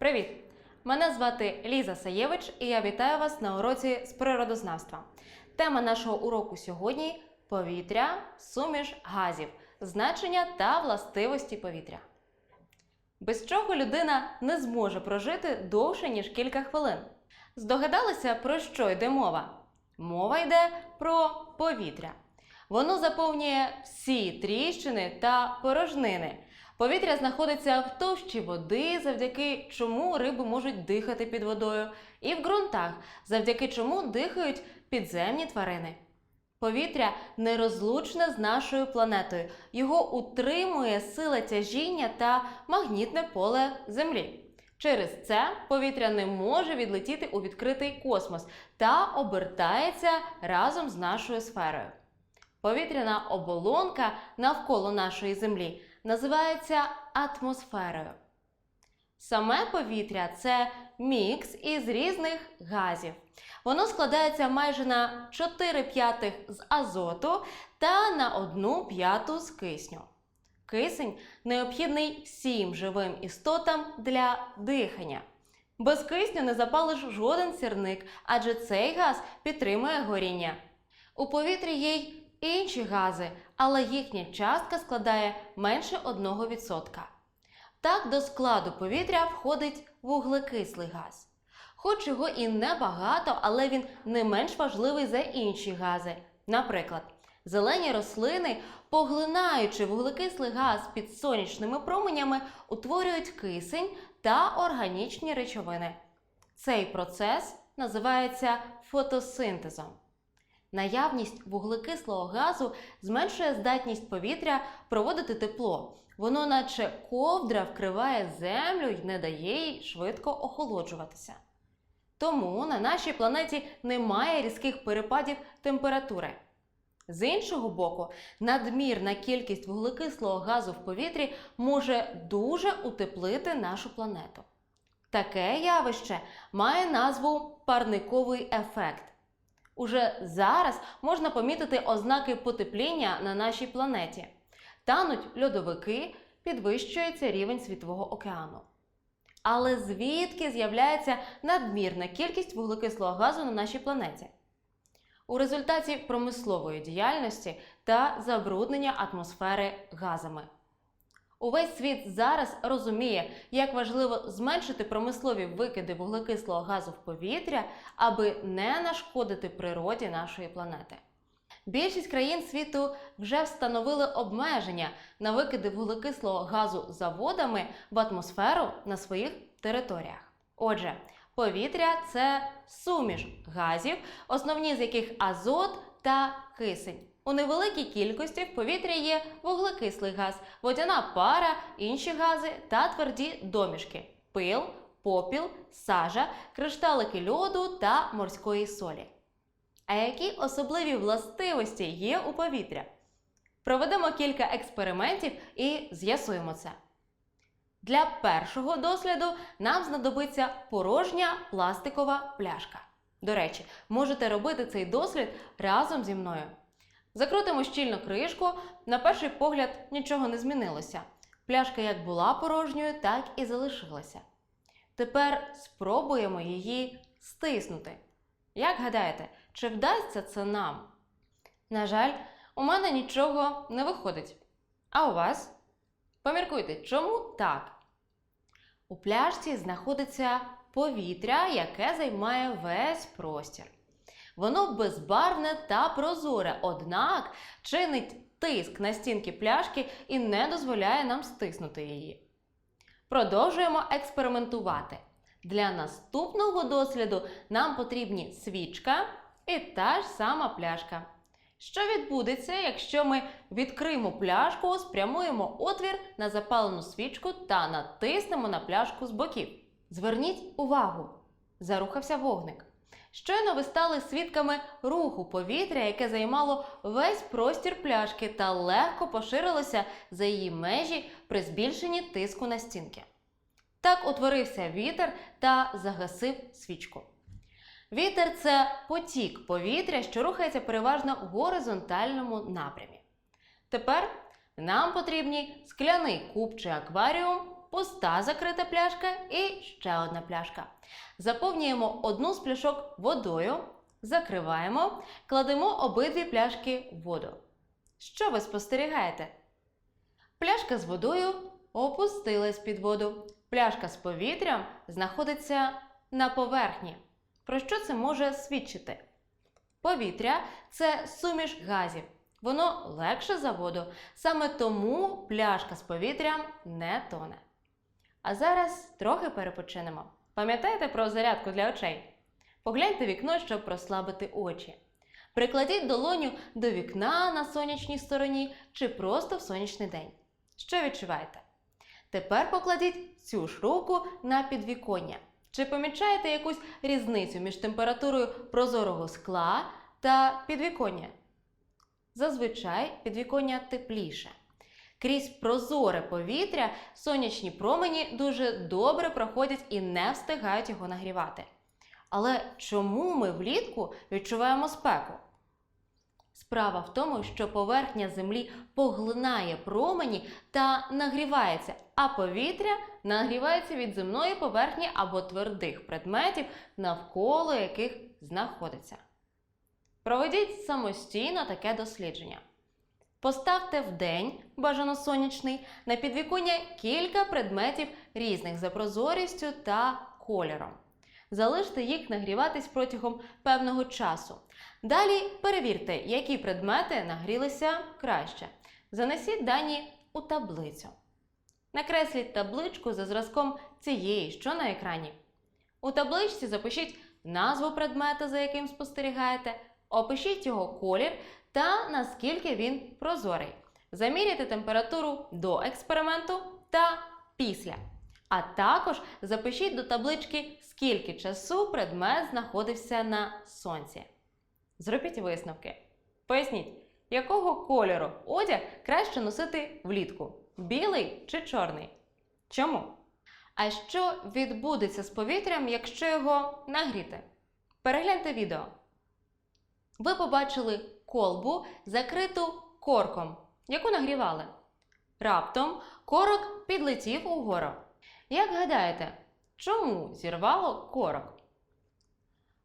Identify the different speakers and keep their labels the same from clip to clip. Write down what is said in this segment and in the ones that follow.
Speaker 1: Привіт! Мене звати Ліза Саєвич, і я вітаю вас на уроці з природознавства. Тема нашого уроку сьогодні повітря, суміш газів, значення та властивості повітря. Без чого людина не зможе прожити довше, ніж кілька хвилин. Здогадалися, про що йде мова? Мова йде про повітря. Воно заповнює всі тріщини та порожнини. Повітря знаходиться в товщі води, завдяки чому риби можуть дихати під водою, і в ґрунтах, завдяки чому дихають підземні тварини. Повітря нерозлучне з нашою планетою. Його утримує сила тяжіння та магнітне поле Землі. Через це повітря не може відлетіти у відкритий космос та обертається разом з нашою сферою. Повітряна оболонка навколо нашої Землі називається атмосферою. Саме повітря це мікс із різних газів. Воно складається майже на 4 п'ятих з азоту та на 1 п'яту з кисню. Кисень необхідний всім живим істотам для дихання. Без кисню не запалиш жоден сірник, адже цей газ підтримує горіння. У повітрі є й інші гази, але їхня частка складає менше 1%. Так до складу повітря входить вуглекислий газ. Хоч його і небагато, але він не менш важливий за інші гази. Наприклад, зелені рослини, поглинаючи вуглекислий газ під сонячними променями, утворюють кисень та органічні речовини. Цей процес називається фотосинтезом. Наявність вуглекислого газу зменшує здатність повітря проводити тепло. Воно, наче ковдра, вкриває землю і не дає їй швидко охолоджуватися. Тому на нашій планеті немає різких перепадів температури. З іншого боку, надмірна кількість вуглекислого газу в повітрі може дуже утеплити нашу планету. Таке явище має назву парниковий ефект. Уже зараз можна помітити ознаки потепління на нашій планеті. Тануть льодовики, підвищується рівень світового океану. Але звідки з'являється надмірна кількість вуглекислого газу на нашій планеті? У результаті промислової діяльності та забруднення атмосфери газами. Увесь світ зараз розуміє, як важливо зменшити промислові викиди вуглекислого газу в повітря, аби не нашкодити природі нашої планети. Більшість країн світу вже встановили обмеження на викиди вуглекислого газу заводами в атмосферу на своїх територіях. Отже, повітря це суміш газів, основні з яких азот та кисень. У невеликій кількості в повітрі є вуглекислий газ, водяна пара, інші гази та тверді домішки пил, попіл, сажа, кришталики льоду та морської солі. А які особливі властивості є у повітря? Проведемо кілька експериментів і з'ясуємо це. Для першого досліду нам знадобиться порожня пластикова пляшка. До речі, можете робити цей дослід разом зі мною. Закрутимо щільно кришку. На перший погляд нічого не змінилося. Пляшка як була порожньою, так і залишилася. Тепер спробуємо її стиснути. Як гадаєте, чи вдасться це нам? На жаль, у мене нічого не виходить. А у вас? Поміркуйте, чому так? У пляшці знаходиться повітря, яке займає весь простір. Воно безбарвне та прозоре, однак чинить тиск на стінки пляшки і не дозволяє нам стиснути її. Продовжуємо експериментувати. Для наступного досліду нам потрібні свічка і та ж сама пляшка. Що відбудеться, якщо ми відкриємо пляшку, спрямуємо отвір на запалену свічку та натиснемо на пляшку з боків? Зверніть увагу! Зарухався вогник. Щойно ви стали свідками руху повітря, яке займало весь простір пляшки та легко поширилося за її межі при збільшенні тиску на стінки. Так утворився вітер та загасив свічку. Вітер це потік повітря, що рухається переважно в горизонтальному напрямі. Тепер нам потрібні скляний куб чи акваріум пуста закрита пляшка і ще одна пляшка. Заповнюємо одну з пляшок водою, закриваємо, кладемо обидві пляшки в воду. Що ви спостерігаєте? Пляшка з водою опустилась під воду. Пляшка з повітрям знаходиться на поверхні. Про що це може свідчити? Повітря це суміш газів. Воно легше за воду, саме тому пляшка з повітрям не тоне. А зараз трохи перепочинемо. Пам'ятаєте про зарядку для очей? Погляньте вікно, щоб прослабити очі. Прикладіть долоню до вікна на сонячній стороні чи просто в сонячний день. Що відчуваєте? Тепер покладіть цю ж руку на підвіконня. Чи помічаєте якусь різницю між температурою прозорого скла та підвіконня? Зазвичай підвіконня тепліше. Крізь прозоре повітря сонячні промені дуже добре проходять і не встигають його нагрівати. Але чому ми влітку відчуваємо спеку? Справа в тому, що поверхня землі поглинає промені та нагрівається, а повітря нагрівається від земної поверхні або твердих предметів, навколо яких знаходиться. Проведіть самостійно таке дослідження. Поставте в день, бажано сонячний, на підвіконня кілька предметів різних за прозорістю та кольором. Залиште їх нагріватись протягом певного часу. Далі перевірте, які предмети нагрілися краще. Занесіть дані у таблицю. Накресліть табличку за зразком цієї, що на екрані. У табличці запишіть назву предмета, за яким спостерігаєте, опишіть його колір та наскільки він прозорий. Заміряйте температуру до експерименту та після. А також запишіть до таблички, скільки часу предмет знаходився на сонці. Зробіть висновки. Поясніть, якого кольору одяг краще носити влітку: білий чи чорний? Чому? А що відбудеться з повітрям, якщо його нагріти? Перегляньте відео. Ви побачили колбу, закриту корком, яку нагрівали. Раптом корок підлетів угору. Як гадаєте, чому зірвало корок?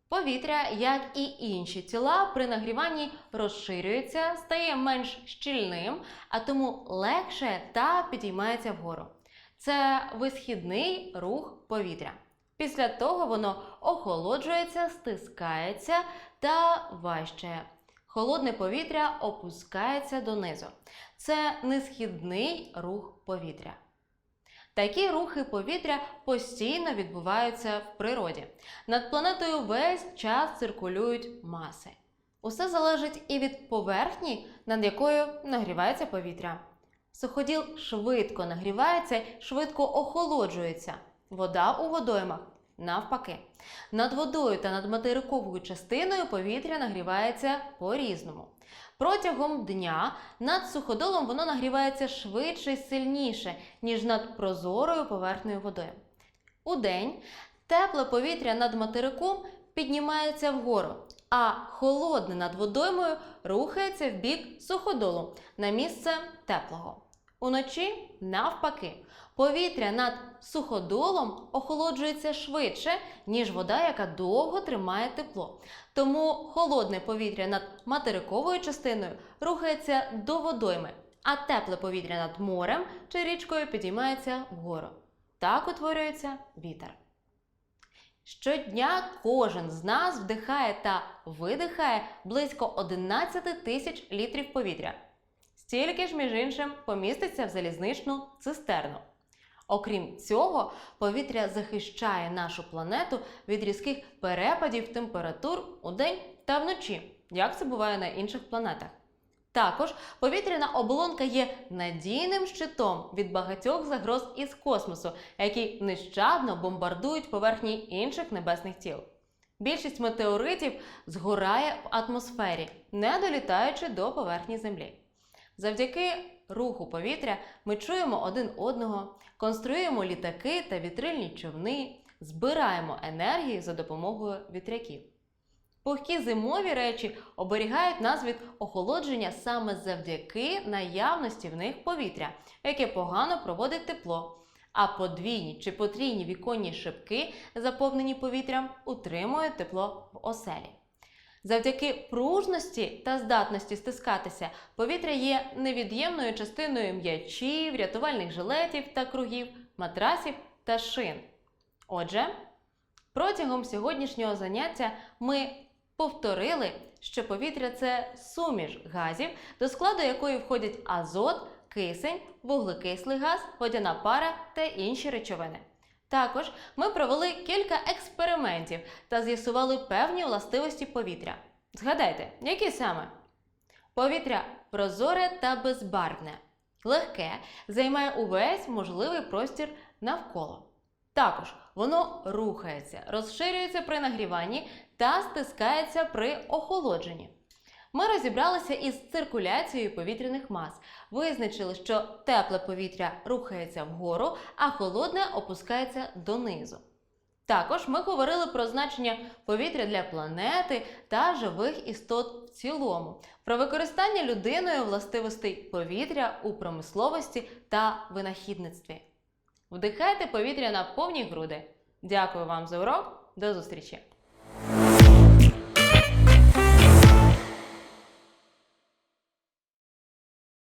Speaker 1: Повітря, як і інші тіла, при нагріванні розширюється, стає менш щільним, а тому легше та підіймається вгору. Це висхідний рух повітря. Після того воно охолоджується, стискається та важчає. Холодне повітря опускається донизу. Це несхідний рух повітря. Такі рухи повітря постійно відбуваються в природі. Над планетою весь час циркулюють маси. Усе залежить і від поверхні, над якою нагрівається повітря. Суходіл швидко нагрівається, швидко охолоджується. Вода у водоймах навпаки. Над водою та над материковою частиною повітря нагрівається по-різному. Протягом дня над суходолом воно нагрівається швидше і сильніше, ніж над прозорою поверхнею водою. Удень тепле повітря над материком піднімається вгору, а холодне над водоймою рухається в бік суходолу на місце теплого. Уночі навпаки. Повітря над суходолом охолоджується швидше, ніж вода, яка довго тримає тепло. Тому холодне повітря над материковою частиною рухається до водойми, а тепле повітря над морем чи річкою підіймається вгору. Так утворюється вітер. Щодня кожен з нас вдихає та видихає близько 11 тисяч літрів повітря. Стільки ж, між іншим, поміститься в залізничну цистерну. Окрім цього, повітря захищає нашу планету від різких перепадів температур у день та вночі, як це буває на інших планетах. Також повітряна оболонка є надійним щитом від багатьох загроз із космосу, які нещадно бомбардують поверхні інших небесних тіл. Більшість метеоритів згорає в атмосфері, не долітаючи до поверхні Землі. Завдяки руху повітря ми чуємо один одного, конструюємо літаки та вітрильні човни, збираємо енергію за допомогою вітряків. Пухкі зимові речі оберігають нас від охолодження саме завдяки наявності в них повітря, яке погано проводить тепло. а подвійні чи потрійні віконні шибки, заповнені повітрям, утримують тепло в оселі. Завдяки пружності та здатності стискатися, повітря є невід'ємною частиною м'ячів, рятувальних жилетів та кругів, матрасів та шин. Отже, протягом сьогоднішнього заняття ми повторили, що повітря це суміш газів, до складу якої входять азот, кисень, вуглекислий газ, водяна пара та інші речовини. Також ми провели кілька експериментів та з'ясували певні властивості повітря. Згадайте, які саме? Повітря прозоре та безбарвне, легке, займає увесь можливий простір навколо. Також воно рухається, розширюється при нагріванні та стискається при охолодженні. Ми розібралися із циркуляцією повітряних мас, визначили, що тепле повітря рухається вгору, а холодне опускається донизу. Також ми говорили про значення повітря для планети та живих істот в цілому, про використання людиною властивостей повітря у промисловості та винахідництві. Вдихайте повітря на повні груди. Дякую вам за урок. До зустрічі!